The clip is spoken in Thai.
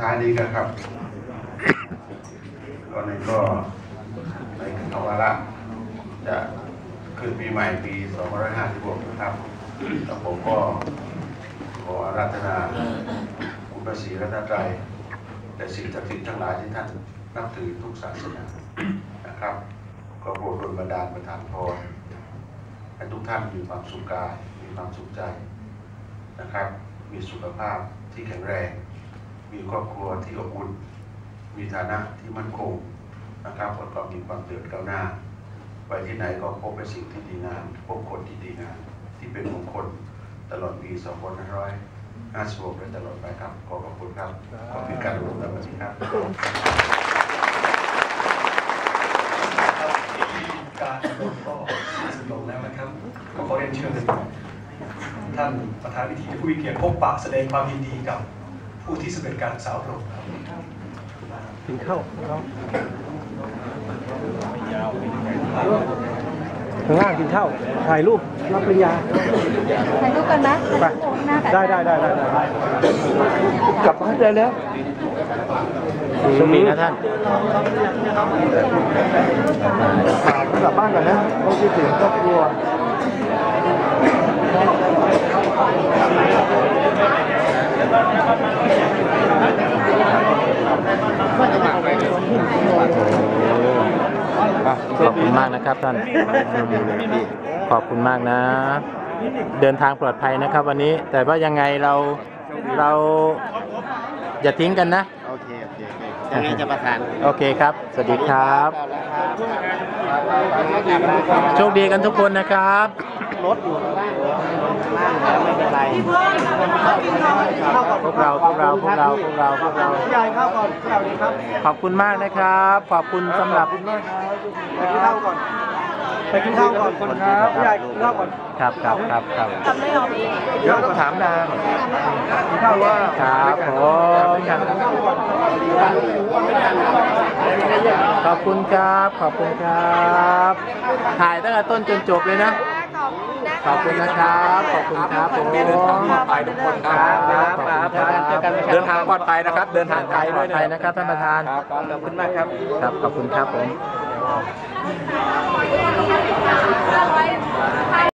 ท้ายนี้ก็ครับ ตอนนี้ก็ในภาวาระจะขึ้นปีใหม่ปี2556นะครับแล้วผมก็ขอราธนาคุณพระศรีรัตนตรัยและสิ่งศักดิ์สิทธิ์ทั้งหลายที่ท่านนับถือทุกศาสนานะครับ ก็โปรดดลบันดาลประทานพรให้ทุกท่านมีความสุขกาย มีความสุขใจนะครับ มีสุขภาพที่แข็งแรง มีครอบครัวที่อบอุ่น มีฐานะที่มั่นคงนะครับแล้วก็มีความเจริญก้าวหน้า ไปที่ไหนก็พบแต่สิ่งที่ดีงามพบคนที่ดีงามที่เป็นมงคลตลอดปี 2556และตลอดไปครับ ขอขอบคุณครับ ขอบคุณการร่วมกันวันนี้ครับการก็สนุกแล้วนะครับ ก็ขอเรียนเชิญท่านประธานพิธีผู้มีเกียรติพบปะแสดงความยินดีกับ ผู้ที่สำเร็จการศึกษาอบรมครับกินข้าวข้างล่างกินข้าวถ่ายรูปรับปริญญาถ่ายรูปกันนะไปหน้ากันได้ได้ได้ได้ได้กลับบ้านได้แล้วโชคดีนะท่านกลับบ้านก่อนนะต้องคิดถึงครอบครัว ขอบคุณมากนะครับท่าน ขอบคุณมากนะ เดินทางปลอดภัยนะครับ วันนี้ แต่ว่ายังไงเราเราอย่าทิ้งกันนะ โอเค โอเคโอเคยังไงจะประทานโอเคครับ สวัสดีครับ โชคดีกันทุกคนนะครับ รถอยู่ข้างล่างล่างแล้วไม่เป็นไรพวกเราพวกเราพวกเราพวกเราพวกเรายายข้าวก่อนข้าวดีครับ ขอบคุณมากนะครับ ขอบคุณสำหรับคุณแม่ไปกินข้าวก่อนไปกินข้าวก่อนคนครับยายกินข้าวก่อนครับครับครับครับเดี๋ยวต้องถามนางข้าวว่าครับผมขอบคุณครับ ขอบคุณครับ ถ่ายตั้งแต่ต้นจนจบเลยนะ ขอบคุณนะครับ ขอบคุณครับผมเดินทางปลอดภัยทุกคนครับครับครับเจอกันเดินทางปลอดภัยนะครับ เดินทางไกลปลด้อวยดนะภัยนะครับท่านประธานครับขอบคุณมากครับ ครับขอบคุณครับผม